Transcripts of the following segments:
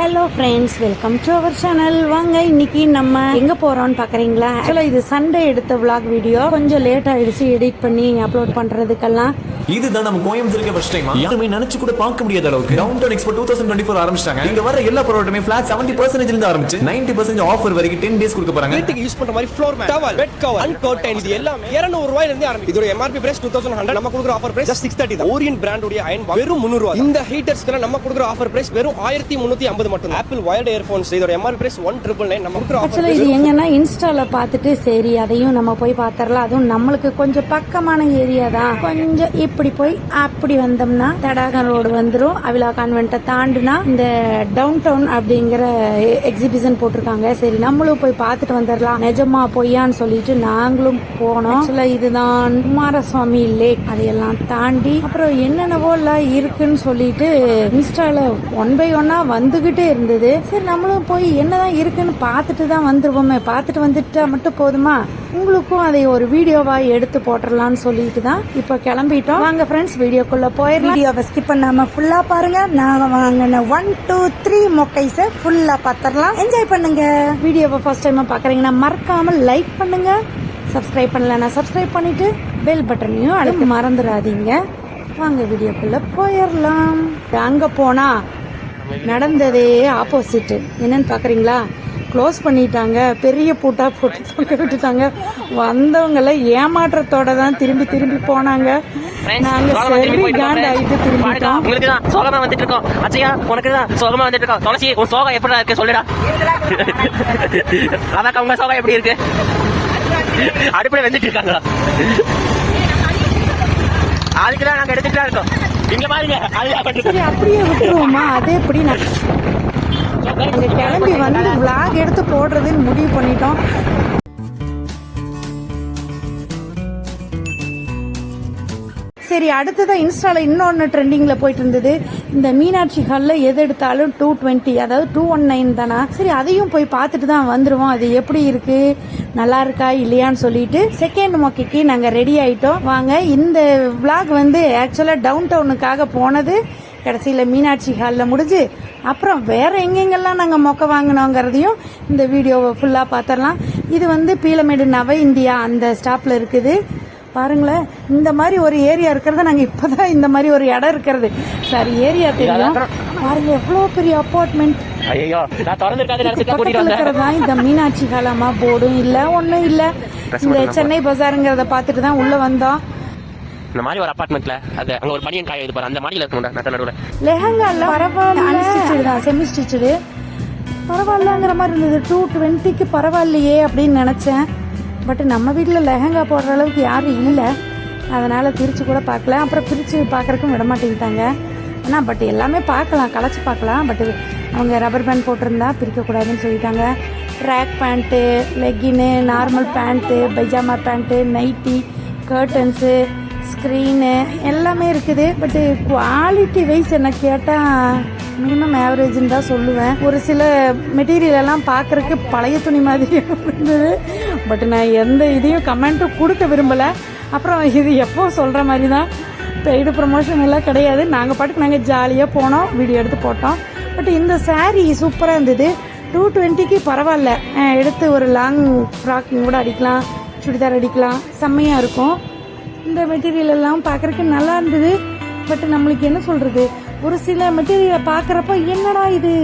Hello friends welcome to our channel வாங்க இன்னைக்கு நம்ம எங்க போறோம்னு பாக்குறீங்களா? ஆக்சுவலா இது சண்டே எடுத்த விளாக் வீடியோ கொஞ்சம் லேட் ஆயிடுச்சு எடிட் பண்ணி அப்லோட் பண்றதுக்கெல்லாம். இதுதான் நம்ம கோயம்புத்தூருக்கு ஃபர்ஸ்ட் டைம் யாருமே நினைச்சு கூட பார்க்க முடியாத அளவுக்கு downtown expo two thousand twenty four ஆரம்பிச்சிட்டாங்க. இங்க வர எல்லா ப்ராடக்ட்டுமே ஃபிளாட் செவன்டி பர்சன்டேஜ்ல இருந்து ஆரம்பிச்சு நைன்டி பர்சன்ட் ஆஃபர் வரைக்கும் டென் டேஸ் கொடுக்க போறாங்க. வீட்டுக்கு யூஸ் பண்ற மாதிரி floor mat towel bed cover and curtain இது எல்லாமே 200 ரூபாயில இருந்து ஆரம்பிக்கும் இதோட எம்ஆர்பி பிரைஸ் 2100 நம்ம கொடுக்குற ஆஃபர் பிரைஸ் ஜஸ்ட் 630 தான். ஓரியன் பிராண்ட் உடைய அயன் வெறும் 300 ரூபாய் இந்த ஹீட்டர்ஸ்க்கு நம்ம கொடுக்குற ஆஃபர் பிரைஸ் வெறும் 1350 மட்டும் ஆப்பிள் வயர்ட் இயர்போன்ஸ் இதோட எம்ஆர்பி பிரைஸ் 1999 நம்ம கொடுக்குற ஆஃபர் ஆக்சுவலா இது எங்கன்னா இன்ஸ்டால பார்த்துட்டு சரி அதையும் நம்ம போய் பார்த்தரலாம் அதுவும் நம்மளுக்கு கொஞ்சம் பக்கமான ஏரியா தான். கொஞ்சம் இப்படி போய் அப்படி வந்தோம்னா தடாகம் ரோடு வந்துடும் அவிழா கான்வென்ட்டை தாண்டுனா இந்த டவுன் டவுன் அப்படிங்கிற எக்ஸிபிஷன் போட்டிருக்காங்க. சரி நம்மளும் போய் பார்த்துட்டு வந்துடலாம். நிஜமா பொய்யான்னு சொல்லிட்டு நாங்களும் போனோம். ஆக்சுவலா இதுதான் குமாரசுவாமி லேக் அதையெல்லாம் தாண்டி அப்புறம் என்னென்னவோ எல்லாம் இருக்குன்னு சொல்லிட்டு இன்ஸ்டால ஒன் பை ஒன்னா வந்துகிட்டே இருந்தது. சரி நம்மளும் போய் என்னதான் இருக்குன்னு பார்த்துட்டு தான் வந்துருவோமே. பார்த்துட்டு வந்துட்டா மட்டும் போதுமா? உங்களுக்கும் அதை ஒரு வீடியோவா எடுத்து போட்டுடலாம்னு சொல்லிட்டு தான் இப்போ கிளம்பிட்டோம். வாங்க ஃப்ரெண்ட்ஸ் வீடியோக்குள்ள போயிடலாம். வீடியோவை ஸ்கிப் பண்ணாம ஃபுல்லா பாருங்க. நான் வாங்கின ஒன் டூ த்ரீ மொக்கைஸை ஃபுல்லா பார்த்துடலாம் என்ஜாய் பண்ணுங்க. வீடியோவை ஃபர்ஸ்ட் டைம் பாக்குறீங்கன்னா மறக்காம லைக் பண்ணுங்க. சப்ஸ்கிரைப் பண்ணலன்னா சப்ஸ்கிரைப் பண்ணிட்டு பெல் பட்டனையும் அழுத்த மறந்துடாதீங்க. வாங்க வீடியோக்குள்ள போயிடலாம். அங்க போனா நடந்ததே ஆப்போசிட் என்னன்னு பாக்குறீங்களா? க்ளோஸ் பண்ணிட்டாங்க. பெரிய பூட்டா போட்டு தொங்க விட்டுட்டாங்க. வந்தவங்கள ஏமாற்றத்தோட தான் திரும்பி திரும்பி போனாங்க. நாங்க சரி காண்ட் திரும்பிட்டோம். உங்களுக்கு தான் சோகமா வந்துட்டு இருக்கோம் அச்சையா உனக்கு தான் சோகமா வந்துட்டு இருக்கோம் துளசி உன் சோகம் எப்படி இருக்கு சொல்லுடா. அதாக்கா உங்க சோகம் எப்படி இருக்கு? அடுப்புல வெந்துட்டு இருக்காங்களா அதுக்கு தான் நாங்க எடுத்துட்டு இருக்கோம். இங்க பாருங்க அப்படியே விட்டுருவோமா? அதே எப்படி நான் கிளம்பி வந்து விளாக் எடுத்து போடுறதுன்னு முடிவு பண்ணிட்டோம். சரி அடுத்ததான் இன்ஸ்டால இன்னொன்று ட்ரெண்டிங்ல போயிட்டு இருந்தது. இந்த மீனாட்சி ஹாலில் எது எடுத்தாலும் டூ டுவெண்ட்டி அதாவது டூ ஒன் நைன் தானா? சரி அதையும் போய் பார்த்துட்டு தான் வந்துடுவோம் அது எப்படி இருக்கு? நல்லா இருக்கா இல்லையான்னு சொல்லிட்டு செகண்ட் மொக்கைக்கு நாங்கள் ரெடி ஆயிட்டோம். வாங்க இந்த விளாக் வந்து ஆக்சுவலாக டவுன் டவுனுக்காக போனது கடைசியில மீனாட்சி ஹாலில் முடிஞ்சு அப்புறம் வேற எங்கெங்கெல்லாம் நாங்க மொக்க வாங்கினோங்கிறதையும் இந்த வீடியோவை ஃபுல்லா பார்த்துடலாம் இது வந்து பீலமேடு நவ இந்தியா அந்த ஸ்டாப்ல இருக்குது. பாருங்களேன் இந்த மாதிரி ஒரு ஏரியா இருக்கிறத நாங்க இப்பதான் இந்த மாதிரி ஒரு இடம் இருக்கிறது. சரி ஏரியா தெரியும். பாருங்க எவ்வளவு பெரிய அப்பார்ட்மெண்ட் இருக்கிறதா இந்த மீனாட்சி காலமா போர்டும் இல்ல ஒண்ணும் இல்ல. இந்த சென்னை பஜாருங்கிறத பார்த்துட்டு தான் உள்ள வந்தோம். இந்த மாதிரி ஒரு அபார்ட்மெண்ட்ல அது அங்க ஒரு பனியன் காய இது பாரு அந்த மாடியில இருக்கணும்டா நட்ட நடுவுல. லெஹங்கால பரவாயில்ல. தான் செமி ஸ்டிச்சடு பரவாயில்லங்கிற மாதிரி இருந்தது. டூ டுவெண்ட்டிக்கு பரவாயில்லையே அப்படின்னு நினைச்சேன். பட் நம்ம வீட்டில் லெஹங்கா போடுற அளவுக்கு யாரும் இல்லை. அதனால பிரிச்சு கூட பார்க்கல. அப்புறம் பிரிச்சு பார்க்கறதுக்கும் விட மாட்டேங்கிட்டாங்க. ஆனால் பட் எல்லாமே பார்க்கலாம் களைச்சு பார்க்கலாம். பட் அவங்க ரப்பர் பேண்ட் போட்டிருந்தா பிரிக்கக்கூடாதுன்னு சொல்லிட்டாங்க. Track pant லெக்கின்னு normal pant pyjama pant nightie curtains screen எல்லாமே இருக்குது. பட்டு குவாலிட்டி வைஸ் என்ன கேட்டால் மினிமம் ஆவரேஜ்னு தான் சொல்லுவேன். ஒரு சில மெட்டீரியல் எல்லாம் பார்க்குறக்கு பழைய துணி மாதிரி இருந்தது. பட் நான் எந்த இதையும் கமெண்ட்டும் கொடுக்க விரும்பலை. அப்புறம் இது எப்போ சொல்கிற மாதிரி தான் பெய்டு ப்ரமோஷன் எல்லாம் கிடையாது. நாங்கள் பாட்டுக்கு நாங்கள் ஜாலியாக போனோம். வீடியோ எடுத்து போட்டோம். பட் இந்த சாரீ சூப்பராக இருந்தது. டூ டுவெண்ட்டிக்கு பரவாயில்ல. எடுத்து ஒரு லாங் ஃப்ராக் கூட அடிக்கலாம். சுடிதார் அடிக்கலாம். செம்மையாக இருக்கும். இந்த மெட்டீரியல் எல்லாம் பார்க்கறதுக்கு நல்லா இருந்தது. பட் நம்மளுக்கு என்ன சொல்றது? ஒரு சில மெட்டீரியலை பார்க்குறப்ப என்னடா இது?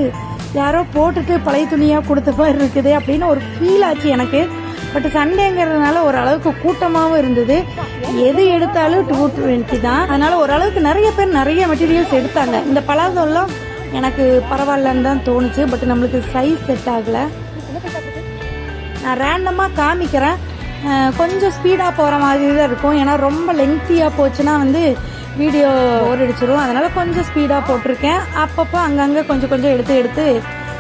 யாரோ போட்டுட்டு பழைய துணியாக கொடுத்த மாதிரி இருக்குது அப்படின்னு ஒரு ஃபீல் ஆச்சு எனக்கு. பட் சண்டேங்கிறதுனால ஓரளவுக்கு கூட்டமாகவும் இருந்தது. எது எடுத்தாலும் டூ டுவெண்ட்டி தான். அதனால ஓரளவுக்கு நிறைய பேர் நிறைய மெட்டீரியல்ஸ் எடுத்தாங்க. இந்த பலாதோல்லாம் எனக்கு பரவாயில்லன்னு தான் தோணுச்சு. பட் நம்மளுக்கு சைஸ் செட் ஆகலை. நான் ரேண்டமாக காமிக்கிறேன். கொஞ்சம் ஸ்பீடாக போகிற மாதிரி தான் இருக்கும். ஏன்னா ரொம்ப லெங்க்த்தியாக போச்சுன்னா வந்து வீடியோ ஓர் அடிச்சிடும் அதனால் கொஞ்சம் ஸ்பீடாக போட்டிருக்கேன். அப்பப்போ அங்கங்கே கொஞ்சம் கொஞ்சம் எடுத்து எடுத்து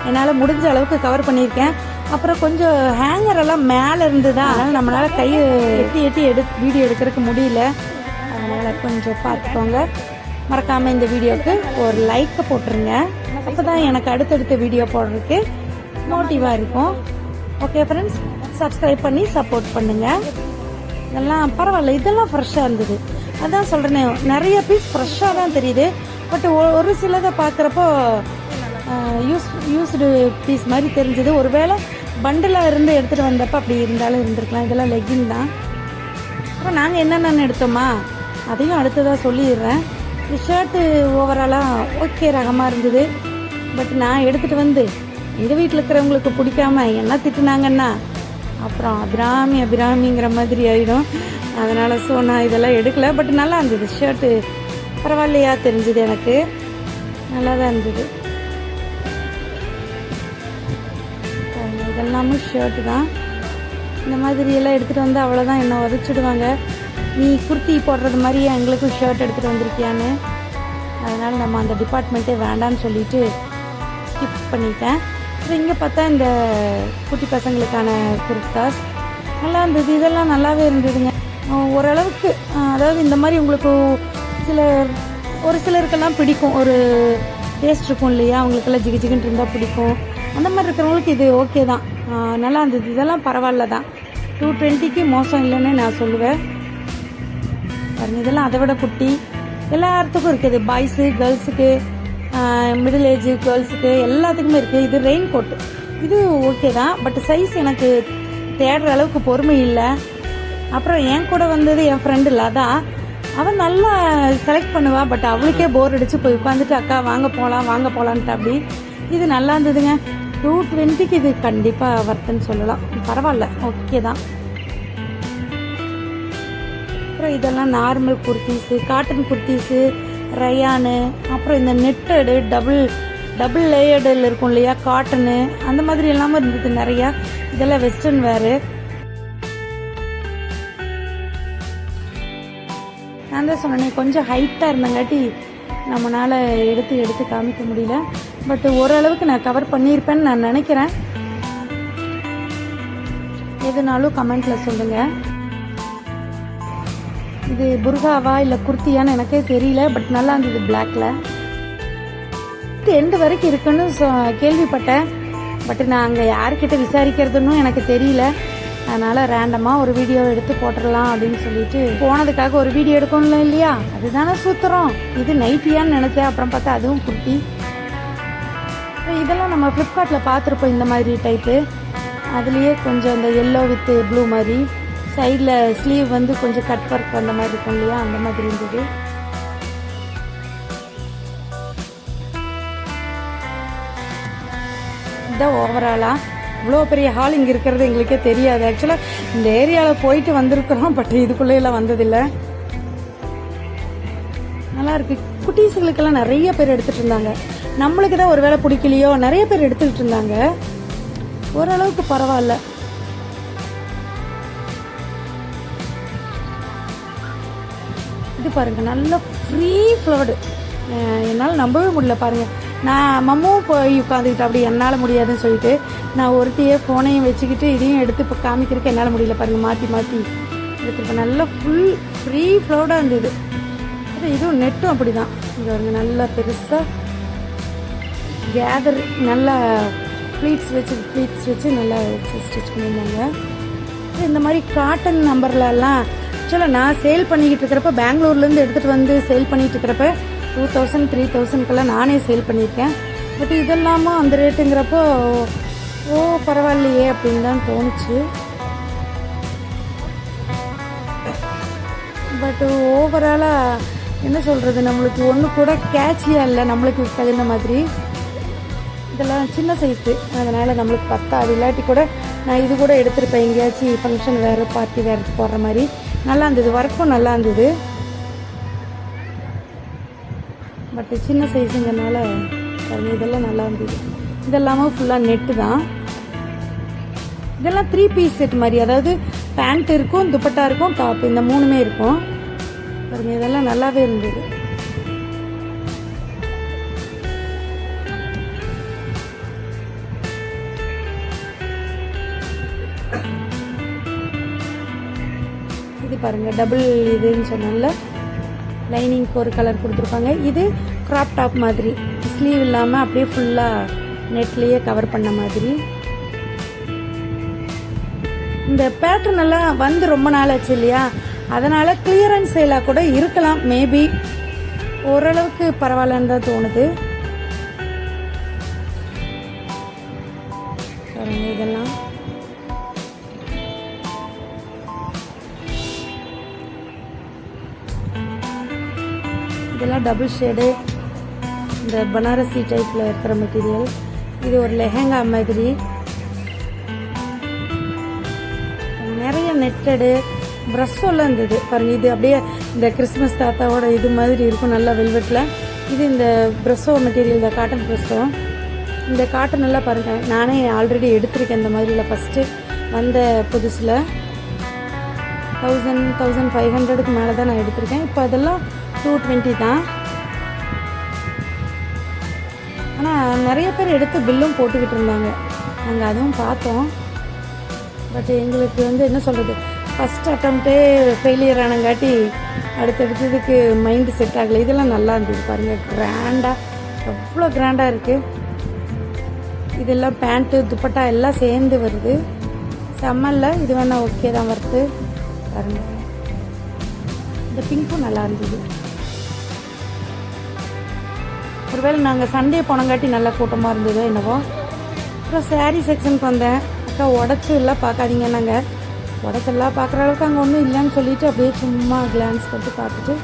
என்னால் முடிஞ்ச அளவுக்கு கவர் பண்ணியிருக்கேன். அப்புறம் கொஞ்சம் ஹேங்கர் எல்லாம் மேலே இருந்ததுதான் அதனால் நம்மளால் கையை எட்டி எட்டி எடு வீடியோ எடுக்கிறதுக்கு முடியல. அதனால் கொஞ்சம் பார்த்துக்கோங்க. மறக்காமல் இந்த வீடியோவுக்கு ஒரு லைக்கை போட்டுருங்க. அப்பதான் எனக்கு அடுத்தடுத்த வீடியோ போடுறதுக்கு மோட்டிவாக இருக்கும். ஓகே ஃப்ரெண்ட்ஸ் சப்ஸ்கிரைப் பண்ணி சப்போர்ட் பண்ணுங்க. இதெல்லாம் பரவாயில்ல இதெல்லாம் ஃப்ரெஷ்ஷாக இருந்தது. அதான் சொல்கிறேனே நிறைய பீஸ் ஃப்ரெஷ்ஷாக தான் தெரியுது. பட் ஒரு சிலதை பார்க்குறப்போ யூஸ் யூஸ்டு பீஸ் மாதிரி தெரிஞ்சது. ஒருவேளை பண்டிலாக இருந்து எடுத்துகிட்டு வந்தப்போ அப்படி இருந்தாலும் இருந்திருக்கலாம். இதெல்லாம் லெக்கின் தான். அப்புறம் நாங்கள் என்னென்னன்னு எடுத்தோமா? அதையும் அடுத்ததாக சொல்லிடுறேன். இந்த ஷர்ட்டு ஓவராலாக ஓகே ரகமாக இருந்தது. பட் நான் எடுத்துகிட்டு வந்து எங்கள் வீட்டில் இருக்கிறவங்களுக்கு பிடிக்காம என்ன திட்டுனாங்கன்னா அப்புறம் அபிராமி அபிராமிங்கிற மாதிரி ஆகிடும் அதனால் ஸோ நான் இதெல்லாம் எடுக்கல. பட் நல்லா இருந்தது. ஷர்ட்டு பரவாயில்லையா? தெரிஞ்சுது எனக்கு. நல்லா தான் இருந்தது இதெல்லாமும் ஷர்ட்டு தான். இந்த மாதிரி எல்லாம் எடுத்துகிட்டு வந்து அவ்வளோதான் என்ன உதச்சிடுவாங்க. நீ குர்த்தி போடுறது மாதிரி எங்களுக்கும் ஷர்ட் எடுத்துகிட்டு வந்திருக்கியான்னு. அதனால் நம்ம அந்த டிபார்ட்மெண்ட்டே வேண்டான்னு சொல்லிட்டு ஸ்கிப் பண்ணிட்டேன். அப்புறம் இங்கே பார்த்தா இந்த குட்டி பசங்களுக்கான குர்தாஸ். நல்லா இருந்தது. இதெல்லாம் நல்லாவே இருந்ததுங்க. ஓரளவுக்கு அதாவது இந்த மாதிரி உங்களுக்கு சில ஒரு சிலருக்கெல்லாம் பிடிக்கும். ஒரு டேஸ்ட் இருக்கும் இல்லையா? அவங்களுக்கெல்லாம் ஜிகு ஜிகுன்னு இருந்தால் பிடிக்கும். அந்த மாதிரி இருக்கிறவங்களுக்கு இது ஓகே தான். நல்லா இருந்தது. இதெல்லாம் பரவாயில்ல தான். டூ டுவெண்ட்டிக்கு மோசம் இல்லைன்னு நான் சொல்லுவேன். பாருங்க இதெல்லாம் அதை விட குட்டி. எல்லாத்துக்கும் இருக்குது. பாய்ஸு கேர்ள்ஸுக்கு மிடில் ஏஜ் கேர்ள்ஸுக்கு எல்லாத்துக்குமே இருக்குது இது ரெயின் கோட் இது ஓகே தான். பட் சைஸ் எனக்கு தேடுற அளவுக்கு பொறுமை இல்லை. அப்புறம் என் கூட வந்தது என் ஃப்ரெண்டு லதா. அவன் நல்லா செலக்ட் பண்ணுவா. பட் அவளுக்கே போர் அடித்து போய் உட்காந்துட்டு அக்கா வாங்க போகலாம் வாங்க போகலான்ட்டு அப்படி. இது நல்லா இருந்ததுங்க. டூ டுவெண்ட்டிக்கு இது கண்டிப்பாக வர்த்துன்னு சொல்லலாம். பரவாயில்ல. ஓகே தான். அப்புறம் இதெல்லாம் normal kurtis cotton kurtis rayon அப்புறம் இந்த நெட்டடு டபுள் டபுள் லேயர்டில் இருக்கும் இல்லையா காட்டனு அந்த மாதிரி எல்லாமே இருந்தது நிறையா. இதெல்லாம் வெஸ்டர்ன் வேறு நான் தான் சொன்னேன் கொஞ்சம் ஹைட்டாக இருந்தங்காட்டி நம்மளால் எடுத்து எடுத்து காமிக்க முடியல. பட் ஓரளவுக்கு நான் கவர் பண்ணியிருப்பேன்னு நான் நினைக்கிறேன். எதுனாலும் கமெண்ட்டில் சொல்லுங்கள் இது புர்காவா இல்லை குர்த்தியான்னு எனக்கே தெரியல பட் நல்லா இருந்தது பிளாக்ல எண்டு வரைக்கும் இருக்குன்னு சொ- கேள்விப்பட்டேன். பட் நான் அங்கே யார்கிட்ட விசாரிக்கிறதுன்னு எனக்கு தெரியல. அதனால ரேண்டமாக ஒரு வீடியோ எடுத்து போட்டுடலாம் அப்படின்னு சொல்லிட்டு போனதுக்காக ஒரு வீடியோ எடுக்கணும் இல்லையா? அதுதானே சூத்திரம். இது நைட்டியான்னு நினச்சேன். அப்புறம் பார்த்தா அதுவும் குர்த்தி. இதெல்லாம் நம்ம ஃப்ளிப்கார்ட்டில் பார்த்துருப்போம் இந்த மாதிரி டைப்பு அதுலேயே கொஞ்சம் இந்த எல்லோ வித்து ப்ளூ மாதிரி. சைடில் ஸ்லீவ் வந்து கொஞ்சம் கட் ஒர்க் அந்த மாதிரி இருக்கும் இல்லையா? அந்த மாதிரி இருந்தது. இதுதான் ஓவராலாக இவ்வளோ பெரிய ஹால் இங்கே இருக்கிறது எங்களுக்கே தெரியாது. ஆக்சுவலாக இந்த ஏரியாவில் போயிட்டு வந்திருக்கிறோம் பட் இதுக்குள்ளேயெல்லாம் வந்ததில்லை. நல்லா இருக்கு. குட்டீஸுகளுக்கெல்லாம் நிறைய பேர் எடுத்துட்டு இருந்தாங்க. நம்மளுக்கு தான் ஒரு வேளை பிடிக்கலையோ நிறைய பேர் எடுத்துக்கிட்டு இருந்தாங்க. ஓரளவுக்கு பரவாயில்ல. இது பாருங்க நல்லா ஃப்ரீ ஃப்ளவர்டு என்னால் நம்பவே முடியல பாருங்க. நான் மம்மும் போய் உட்காந்துக்கிட்டு அப்படி என்னால் முடியாதுன்னு சொல்லிட்டு நான் ஒருத்தையே ஃபோனையும் வச்சுக்கிட்டு இதையும் எடுத்து இப்போ காமிக்கிறதுக்கு என்னால் முடியல பாருங்க மாற்றி மாற்றி எடுத்துருப்பேன் நல்லா ஃபுல் ஃப்ரீ ஃப்ளவர்டாக இருந்தது. அது இதுவும் நெட்டும் அப்படிதான். இங்கே பாருங்க நல்லா பெருசாக கேதர் நல்லா ஃப்ளீட்ஸ் வச்சு ஃப்ளீட்ஸ் வச்சு நல்லா வச்சு ஸ்டிச் பண்ணியிருந்தாங்க. இந்த மாதிரி காட்டன் நம்பர்லலாம் ஆக்சுவலாக நான் சேல் பண்ணிக்கிட்டு இருக்கிறப்ப பெங்களூர்லேருந்து எடுத்துகிட்டு வந்து சேல் பண்ணிகிட்டு இருக்கிறப்ப டூ தௌசண்ட் த்ரீ தௌசண்ட்க்கெல்லாம் நானே சேல் பண்ணியிருக்கேன். பட் இதெல்லாமும் அந்த ரேட்டுங்கிறப்போ ஓ பரவாயில்லையே அப்படின்னு தான் தோணுச்சு. பட் ஓவராலாக என்ன சொல்கிறது நம்மளுக்கு ஒன்று கூட கேட்சியாக இல்லை நம்மளுக்கு தகுந்த மாதிரி. இதெல்லாம் சின்ன சைஸு அதனால் நம்மளுக்கு பத்தாது. இல்லாட்டி கூட நான் இது கூட எடுத்திருப்பேன் எங்கேயாச்சும் ஃபங்க்ஷன் வேறு பார்ட்டி வேறு போடுற மாதிரி. நல்லா இருந்தது ஒர்க்கும் நல்லா இருந்தது பட் சின்ன சைஸுங்கிறனால பாருங்க இதெல்லாம் நல்லா இருந்தது இதெல்லாமே ஃபுல்லாக நெட்டு தான். இதெல்லாம் த்ரீ பீஸ் செட் மாதிரி அதாவது பேண்ட் இருக்கும் துப்பட்டா இருக்கும் டாப் இந்த மூணுமே இருக்கும். பாருங்க இதெல்லாம் நல்லாவே இருந்தது. பாருங்கள் டபுள் இதுன்னு சொன்னால லைனிங்க்கு ஒரு கலர் கொடுத்துருப்பாங்க. இது க்ராப் டாப் மாதிரி. ஸ்லீவ் இல்லாமல் அப்படியே ஃபுல்லாக நெட்லேயே கவர் பண்ண மாதிரி. இந்த பேட்டர்ன் எல்லாம் வந்து ரொம்ப நாள் ஆச்சு இல்லையா? அதனால் கிளியரன்ஸ் சேலாக கூட இருக்கலாம். மேபி ஓரளவுக்கு பரவாயில்லன்னு தான் தோணுது. இதெல்லாம் டபுள் ஷேடு இந்த பனாரசி டைப்பில் இருக்கிற மெட்டீரியல் இது ஒரு லெஹங்கா மாதிரி. நிறைய நெட்டடு ப்ரஷ்ஷெல்லாம் இருந்தது. பாருங்க இது அப்படியே இந்த கிறிஸ்மஸ் தாத்தாவோட இது மாதிரி இருக்கும் நல்லா வெல்வெட்டில் இது இந்த ப்ரெஷ்ஷோ மெட்டீரியல் இந்த காட்டன் ப்ரெஷ்ஷோ இந்த காட்டன் எல்லாம் பாருங்க நானே ஆல்ரெடி எடுத்திருக்கேன் இந்த மாதிரியில் ஃபஸ்ட்டு வந்த புதுசில். தௌசண்ட் தௌசண்ட் ஃபைவ் ஹண்ட்ரடுக்கு மேலே தான் நான் எடுத்திருக்கேன். இப்போ அதெல்லாம் டூ டுவெண்ட்டி தான். ஆனால் நிறைய பேர் எடுத்து பில்லும் போட்டுக்கிட்டு இருந்தாங்க. நாங்கள் அதுவும் பார்த்தோம். பட் எங்களுக்கு வந்து என்ன சொல்கிறது ஃபஸ்ட் அட்டம்ப்டே ஃபெயிலியர் ஆனங்காட்டி அடுத்தடுத்ததுக்கு மைண்டு செட் ஆகலை. இதெல்லாம் நல்லா இருந்தது பாருங்கள் கிராண்டாக எவ்வளோ கிராண்டாக இருக்குது இதெல்லாம் பேண்ட்டு துப்பட்டா எல்லாம் சேர்ந்து வருது. செம்மல்ல. இது வேணால் ஓகே தான் வருது பாருங்கள் இந்த பிங்க்கும் நல்லா இருந்தது. ஒருவேளை நாங்கள் சண்டே போனங்காட்டி நல்லா கூட்டமாக இருந்தது என்னவோ. அப்புறம் சாரீ செக்ஷனுக்கு வந்தேன். அக்கா உடச்சு எல்லாம் பார்க்காதீங்க நாங்கள் உடச்செல்லாம் பார்க்குற அளவுக்கு அங்கே ஒன்றும் இல்லைன்னு சொல்லிட்டு அப்படியே சும்மா கிளான்ஸ் போட்டு பார்த்துட்டு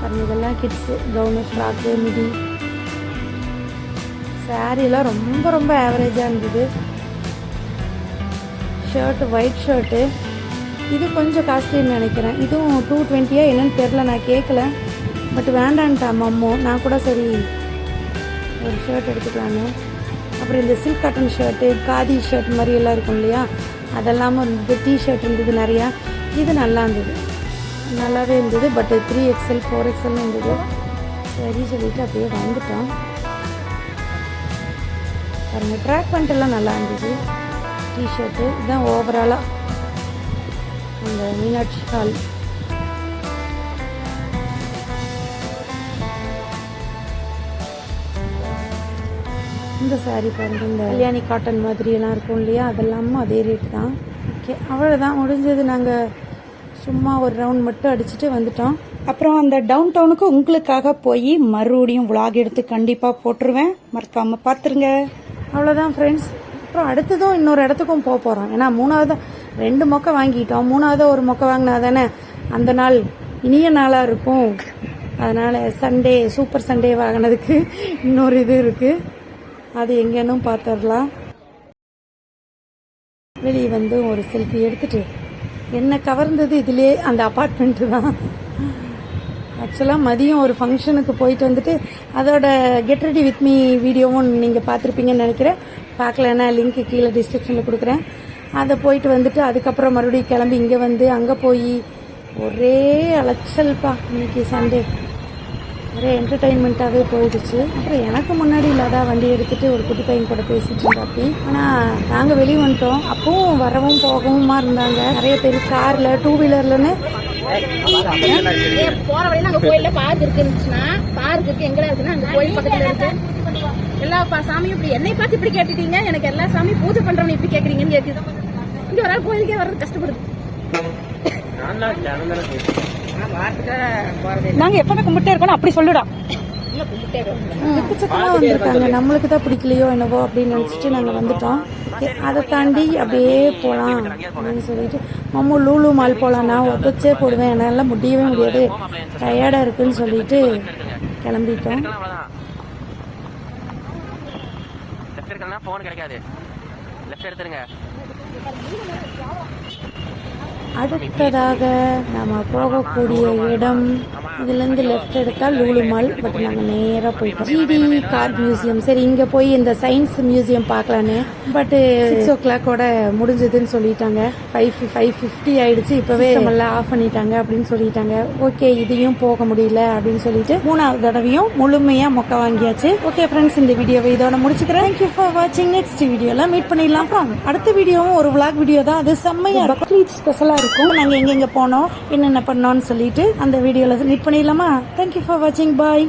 பாருங்க இதெல்லாம் கிட்ஸு கவுனு ஃப்ராக்கு மிடி சாரீலாம் ரொம்ப ரொம்ப ஆவரேஜாக இருந்தது. ஷர்ட் ஒயிட் ஷர்ட்டு இது கொஞ்சம் காஸ்ட்லின்னு நினைக்கிறேன். இதுவும் டூ டுவெண்ட்டியாக என்னன்னு தெரில நான் கேட்கல பட் வேண்டான்ட்டா மம்மோ நான் கூட சரி ஒரு ஷர்ட் எடுத்துக்கலான்னு அப்புறம் இந்த silk cotton shirt khadi shirt மாதிரி எல்லாம் இருக்கும் இல்லையா? அதெல்லாமும் இருந்தது டிஷர்ட் இருந்தது நிறையா. இது நல்லா இருந்தது. நல்லாவே இருந்தது. But three XL four XL இருந்தது. சரி சொல்லிட்டு அப்படியே வந்துட்டோம். பாருங்க ட்ராக் பண்ணிட்டுலாம் எல்லாம் நல்லா இருந்தது. டிஷர்ட்டு இதுதான் ஓவராலாக அந்த மீனாட்சி ஹால் இந்த சாரீ பாருங்க இந்த கல்யாணி காட்டன் மாதிரியெல்லாம் இருக்கும் இல்லையா? அதெல்லாமும் அதே ரேட்டு தான். ஓகே அவ்வளோதான் முடிஞ்சது. நாங்கள் சும்மா ஒரு ரவுண்ட் மட்டும் அடிச்சுட்டு வந்துட்டோம். அப்புறம் அந்த டவுன் டவுனுக்கு உங்களுக்காக போய் மறுபடியும் விளாக் எடுத்து கண்டிப்பாக போட்டுருவேன். மறக்காமல் பார்த்துருங்க அவ்வளோதான் ஃப்ரெண்ட்ஸ் அப்புறம் அடுத்ததும் இன்னொரு இடத்துக்கும் போக போகிறோம் ஏன்னா மூணாவது ரெண்டு மொக்கை வாங்கிட்டோம். மூணாவது ஒரு மொக்கை வாங்கினா தானே அந்த நாள் இனிய நாளாக இருக்கும். அதனால் சண்டே சூப்பர் சண்டே வாங்கினதுக்கு இன்னொரு இது இருக்குது அது எங்கேன்னு பார்த்துடலாம். வெளியே வந்து ஒரு செல்ஃபி எடுத்துட்டு என்ன கவர்ந்தது இதுலயே அந்த அப்பார்ட்மெண்ட்டு தான். ஆக்சுவலாக மதியம் ஒரு ஃபங்க்ஷனுக்கு போயிட்டு வந்துட்டு அதோட கெட் ரெடி வித் மீ வீடியோவும் நீங்கள் பார்த்துருப்பீங்கன்னு நினைக்கிறேன். பார்க்கலன்னா லிங்க்கு கீழே டிஸ்கிரிப்ஷனில் கொடுக்குறேன். அதை போயிட்டு வந்துட்டு அதுக்கப்புறம் மறுபடியும் கிளம்பி இங்கே வந்து அங்கே போய் ஒரே அலைச்சல்ப்பா. இன்னைக்கு சண்டே ஒரே என்டர்டைன்மெண்ட்டாகவே போயிடுச்சு. அப்புறம் எனக்கு முன்னாடி இல்லாத வண்டி எடுத்துட்டு ஒரு குட்டி பையன் கூட பேசிட்டு இருந்தாப்பி. ஆனால் நாங்கள் வெளியே வந்துட்டோம். அப்பவும் வரவும் போகவுமா இருந்தாங்க. நிறைய பேர் காரில் டூ வீலர்லன்னு போற வழியில அங்க கோயில்ல பார்க் இருக்குன்னுச்சுன்னா பார்க் இருக்கு. எங்கடா இருக்குன்னா அங்க கோயில் பக்கத்துல இருக்கு. எல்லா சாமியும் இப்படி என்னை பார்த்து இப்படி கேட்டுட்டீங்க? எனக்கு எல்லா சாமியும் பூஜை பண்றவங்க இப்படி கேக்குறீங்கன்னு கேக்குது இங்க ஒரு ஆள் கோயிலுக்கே வர்றது கஷ்டப்படுது. நாங்கள் எப்பவுமே கும்பிட்டே இருக்கோம் அப்படி சொல்லுடா. எக்கச்சக்கமாக வந்திருக்காங்க நம்மளுக்கு தான் பிடிக்கலையோ என்னவோ அப்படின்னு நினச்சிட்டு நாங்கள் வந்துட்டோம். அதை தாண்டி அப்படியே போகலாம் அப்படின்னு சொல்லிட்டு மம்மு லூலு மால் போகலாம் நான் ஒத்தச்சே போடுவேன். என்னால் முடியவே முடியாது. டயர்டாக இருக்குன்னு சொல்லிட்டு கிளம்பிட்டோம். லெஃப்ட் ஃபோன் கிடைக்காது. லெஃப்ட் எடுத்துருங்க. அடுத்ததாக நம்ம போகக்கூடிய இடம் இதுலேருந்து லெஃப்ட் எடுத்தால் லூலு மால் பட் நாங்கள் நேராக போயிட்டோம் ஜிடி கார் மியூசியம் சரி இங்கே போய் இந்த சயின்ஸ் மியூசியம் பார்க்கலான்னு. பட் சிக்ஸ் ஓ கிளாக்கோட முடிஞ்சதுன்னு சொல்லிட்டாங்க. ஃபைவ் ஃபைவ் ஃபிஃப்டி ஆயிடுச்சு. இப்போவே எல்லாம் ஆஃப் பண்ணிட்டாங்க அப்படின்னு சொல்லிட்டாங்க. ஓகே இதையும் போக முடியல அப்படின்னு சொல்லிட்டு மூணாவது தடவையும் முழுமையாக மொக்க வாங்கியாச்சு. ஓகே ஃப்ரெண்ட்ஸ் இந்த வீடியோவை இதோட முடிச்சுக்கிறேன். தேங்க்யூ ஃபார் வாட்சிங் நெக்ஸ்ட் வீடியோல மீட் பண்ணிடலாம். அடுத்த வீடியோவும் ஒரு vlog வீடியோ தான். அது செம்மையா பக்ரீத் ஸ்பெஷலா இருக்கும். நாங்க எங்கெங்க போனோம் என்னென்ன பண்ணோம்னு சொல்லிட்டு அந்த வீடியோல மீட் பண்ணிடலாமா தேங்க்யூ ஃபார் வாட்சிங் பாய்